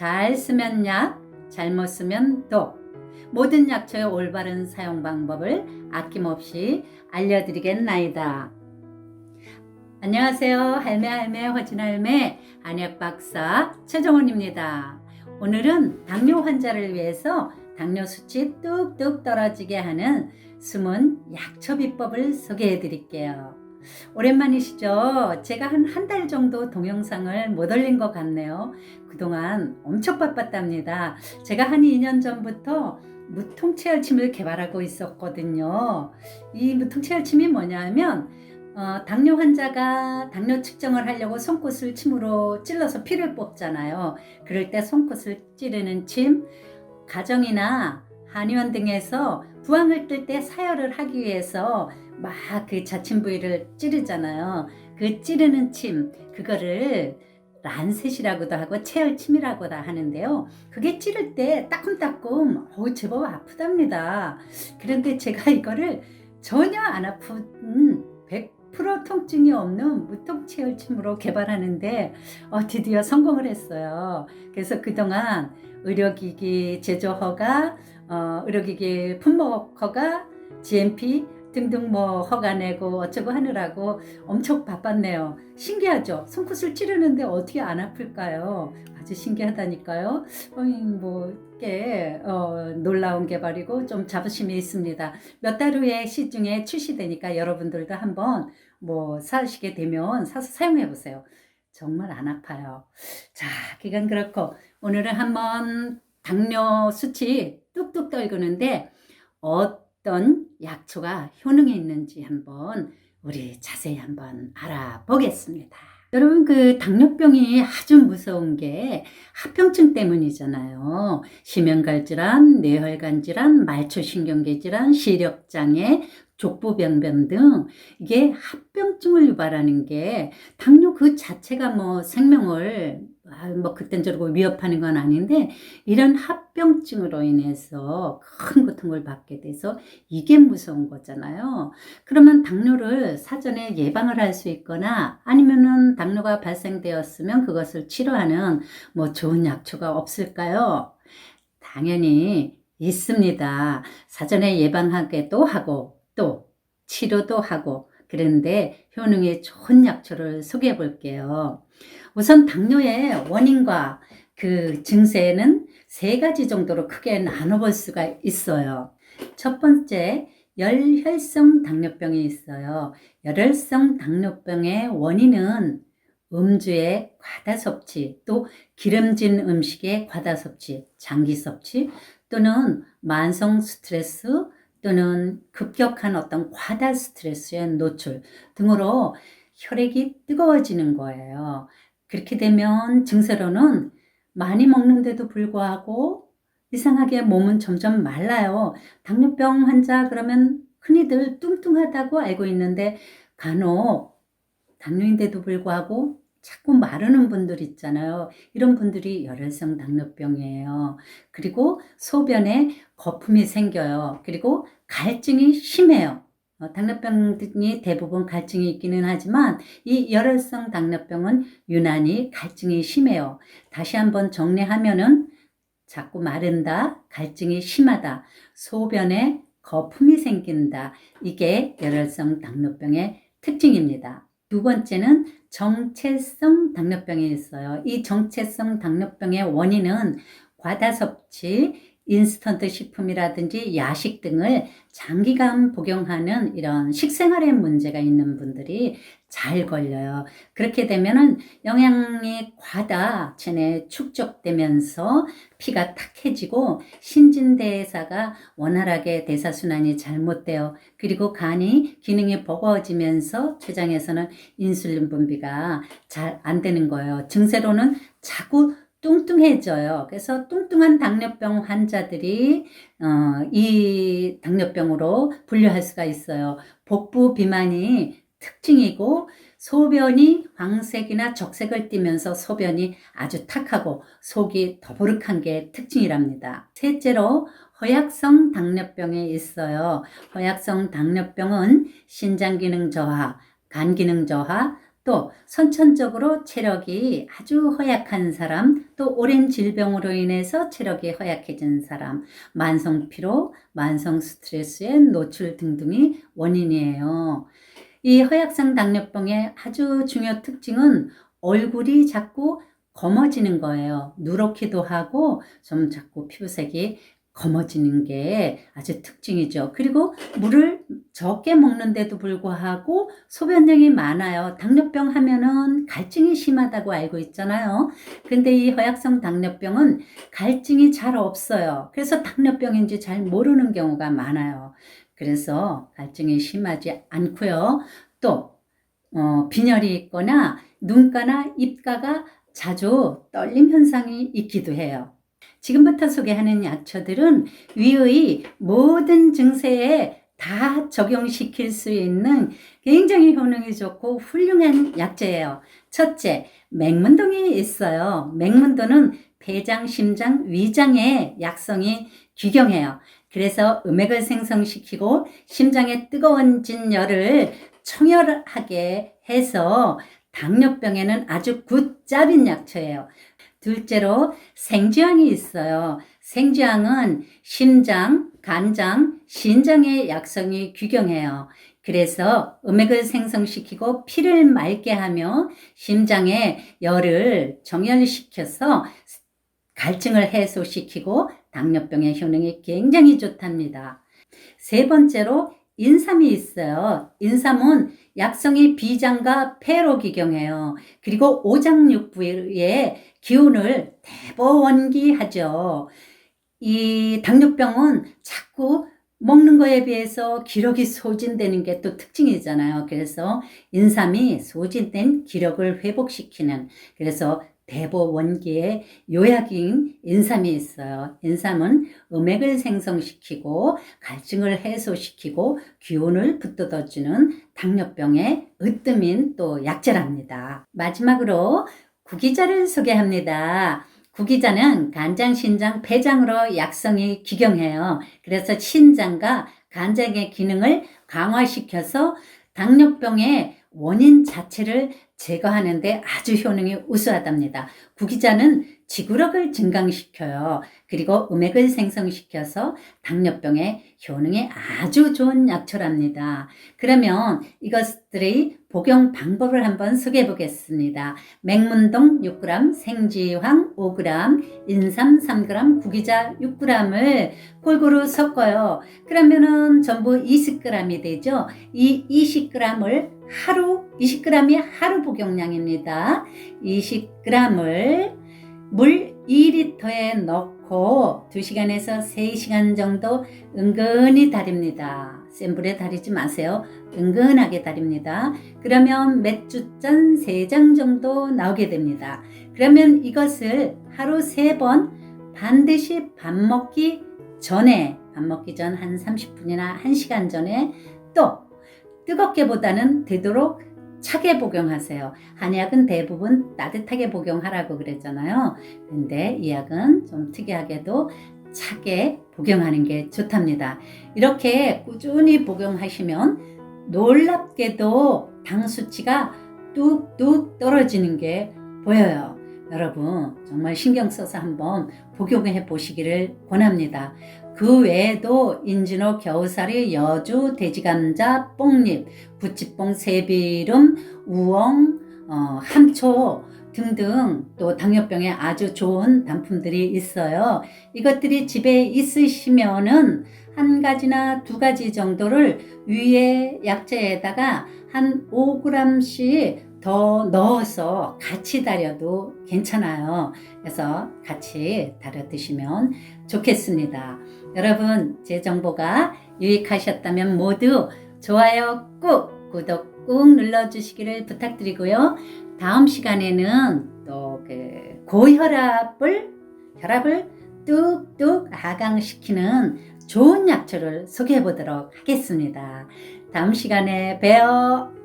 잘 쓰면 약, 잘못 쓰면 독. 모든 약초의 올바른 사용 방법을 아낌없이 알려드리겠나이다. 안녕하세요. 할매 할매 허진 할매 안약 박사 최정원입니다. 오늘은 당뇨 환자를 위해서 당뇨 수치 뚝뚝 떨어지게 하는 숨은 약초 비법을 소개해 드릴게요. 오랜만이시죠? 제가 한 한 달 정도 동영상을 못 올린 것 같네요. 그동안 엄청 바빴답니다. 제가 한 2년 전부터 무통체혈침을 개발하고 있었거든요. 이 무통체혈침이 뭐냐면 어, 당뇨 환자가 당뇨 측정을 하려고 손끝을 침으로 찔러서 피를 뽑잖아요. 그럴 때 손끝을 찌르는 침, 가정이나 한의원 등에서 부항을 뜰 때 사열을 하기 위해서 막 그 자침 부위를 찌르잖아요. 그 찌르는 침, 그거를 란셋이라고도 하고 체열침이라고도 하는데요. 그게 찌를 때 따끔따끔 어우 제법 아프답니다. 그런데 제가 이거를 전혀 안 아픈 100% 통증이 없는 무통 체열침으로 개발하는데 어, 드디어 성공을 했어요. 그래서 그동안 의료기기 제조 허가, 어, 의료기기 품목 허가, GMP 등등 뭐 허가 내고 어쩌고 하느라고 엄청 바빴네요. 신기하죠? 손끝을 찌르는데 어떻게 안 아플까요? 아주 신기하다니까요. 어이, 뭐, 꽤, 어, 놀라운 개발이고 좀 자부심이 있습니다. 몇 달 후에 시중에 출시되니까 여러분들도 한번 뭐 사시게 되면 사서 사용해 보세요. 정말 안 아파요. 자, 기간 그렇고 오늘은 한번 당뇨 수치 뚝뚝 떨구는데 어 떤 약초가 효능이 있는지 한번 우리 자세히 한번 알아보겠습니다. 여러분 그 당뇨병이 아주 무서운 게 합병증 때문이잖아요. 심혈관 질환, 뇌혈관 질환, 말초신경계 질환, 시력장애, 족부변변 등 이게 합병증을 유발하는 게 당뇨 그 자체가 뭐 생명을 아, 뭐 그땐 저러고 위협하는 건 아닌데 이런 합병증으로 인해서 큰 고통을 받게 돼서 이게 무서운 거잖아요. 그러면 당뇨를 사전에 예방을 할 수 있거나 아니면은 당뇨가 발생되었으면 그것을 치료하는 뭐 좋은 약초가 없을까요? 당연히 있습니다. 사전에 예방하기도 하고 또 치료도 하고 그런데 효능이 좋은 약초를 소개해 볼게요. 우선 당뇨의 원인과 그 증세는 세 가지 정도로 크게 나눠볼 수가 있어요. 첫 번째, 열혈성 당뇨병이 있어요. 열혈성 당뇨병의 원인은 음주의 과다 섭취, 또 기름진 음식의 과다 섭취, 장기 섭취, 또는 만성 스트레스, 또는 급격한 어떤 과다 스트레스의 노출 등으로 혈액이 뜨거워지는 거예요. 그렇게 되면 증세로는 많이 먹는데도 불구하고 이상하게 몸은 점점 말라요. 당뇨병 환자 그러면 흔히들 뚱뚱하다고 알고 있는데 간혹 당뇨인데도 불구하고 자꾸 마르는 분들 있잖아요. 이런 분들이 열혈성 당뇨병이에요. 그리고 소변에 거품이 생겨요. 그리고 갈증이 심해요. 어, 당뇨병이 대부분 갈증이 있기는 하지만 이 열혈성 당뇨병은 유난히 갈증이 심해요. 다시 한번 정리하면은 자꾸 마른다, 갈증이 심하다, 소변에 거품이 생긴다. 이게 열혈성 당뇨병의 특징입니다. 두 번째는 정체성 당뇨병이 있어요. 이 정체성 당뇨병의 원인은 과다 섭취, 인스턴트 식품이라든지 야식 등을 장기간 복용하는 이런 식생활에 문제가 있는 분들이 잘 걸려요. 그렇게 되면은 영양이 과다 체내에 축적되면서 피가 탁해지고 신진대사가 원활하게 대사순환이 잘못되어 그리고 간이 기능이 버거워지면서 췌장에서는 인슐린 분비가 잘 안 되는 거예요. 증세로는 자꾸 뚱뚱해져요. 그래서 뚱뚱한 당뇨병 환자들이 어, 이 당뇨병으로 분류할 수가 있어요. 복부 비만이 특징이고 소변이 황색이나 적색을 띠면서 소변이 아주 탁하고 속이 더부룩한 게 특징이랍니다. 셋째로 허약성 당뇨병이 있어요. 허약성 당뇨병은 신장 기능 저하, 간 기능 저하, 또 선천적으로 체력이 아주 허약한 사람, 또 오랜 질병으로 인해서 체력이 허약해진 사람, 만성 피로, 만성 스트레스에 노출 등등이 원인이에요. 이 허약성 당뇨병의 아주 중요 특징은 얼굴이 자꾸 검어지는 거예요. 누렇기도 하고 좀 자꾸 피부색이 검어지는 게 아주 특징이죠. 그리고 물을 적게 먹는데도 불구하고 소변량이 많아요. 당뇨병 하면은 갈증이 심하다고 알고 있잖아요. 근데 이 허약성 당뇨병은 갈증이 잘 없어요. 그래서 당뇨병인지 잘 모르는 경우가 많아요. 그래서 갈증이 심하지 않고요. 또 어, 빈혈이 있거나 눈가나 입가가 자주 떨림 현상이 있기도 해요. 지금부터 소개하는 약초들은 위의 모든 증세에 다 적용시킬 수 있는 굉장히 효능이 좋고 훌륭한 약재예요. 첫째, 맹문동이 있어요. 맹문동은 폐장, 심장, 위장의 약성이 귀경해요. 그래서 음액을 생성시키고 심장의 뜨거워진 열을 청열하게 해서 당뇨병에는 아주 굿잡인 약초예요. 둘째로 생지향이 있어요. 생지향은 심장, 간장, 신장의 약성이 귀경해요. 그래서 음액을 생성시키고 피를 맑게 하며 심장의 열을 정열시켜서 갈증을 해소시키고 당뇨병의 효능이 굉장히 좋답니다. 세 번째로 인삼이 있어요. 인삼은 약성이 비장과 폐로 기경해요. 그리고 오장육부의 기운을 대보원기하죠. 이 당뇨병은 자꾸 먹는 거에 비해서 기력이 소진되는 게 또 특징이잖아요. 그래서 인삼이 소진된 기력을 회복시키는 그래서 대보 원기의 요약인 인삼이 있어요. 인삼은 음액을 생성시키고 갈증을 해소시키고 기운을 붙돋아주는 당뇨병의 으뜸인 또 약재랍니다. 마지막으로 구기자를 소개합니다. 구기자는 간장, 신장, 폐장으로 약성이 기경해요. 그래서 신장과 간장의 기능을 강화시켜서 당뇨병의 원인 자체를 제거하는데 아주 효능이 우수하답니다. 구기자는 지구력을 증강시켜요. 그리고 음액을 생성시켜서 당뇨병의 효능이 아주 좋은 약초랍니다. 그러면 이것들의 복용 방법을 한번 소개해 보겠습니다. 맹문동 6g, 생지황 5g, 인삼 3g, 구기자 6g을 골고루 섞어요. 그러면은 전부 20g이 되죠. 이 20g을 하루 20g이 하루 복용량입니다. 20g을 물 2리터에 넣고 2시간에서 3시간 정도 은근히 달입니다. 센 불에 달이지 마세요. 은근하게 달입니다. 그러면 맥주잔 3장 정도 나오게 됩니다. 그러면 이것을 하루 3번 반드시 밥 먹기 전에 밥 먹기 전 한 30분이나 1시간 전에 또 뜨겁게 보다는 되도록 차게 복용하세요. 한약은 대부분 따뜻하게 복용하라고 그랬잖아요. 근데 이 약은 좀 특이하게도 차게 복용하는 게 좋답니다. 이렇게 꾸준히 복용하시면 놀랍게도 당 수치가 뚝뚝 떨어지는 게 보여요. 여러분 정말 신경 써서 한번 복용해 보시기를 권합니다. 그 외에도 인진호, 겨우살이, 여주, 돼지감자, 뽕잎, 부치뽕, 새비름, 우엉, 어, 함초 등등 또 당뇨병에 아주 좋은 단품들이 있어요. 이것들이 집에 있으시면은 한 가지나 두 가지 정도를 위에 약재에다가 한 5g씩 더 넣어서 같이 달여도 괜찮아요. 그래서 같이 달여 드시면 좋겠습니다. 여러분, 제 정보가 유익하셨다면 모두 좋아요 꾹, 구독 꾹 눌러주시기를 부탁드리고요. 다음 시간에는 또 그 고혈압을, 혈압을 뚝뚝 하강시키는 좋은 약초를 소개해 보도록 하겠습니다. 다음 시간에 봬요.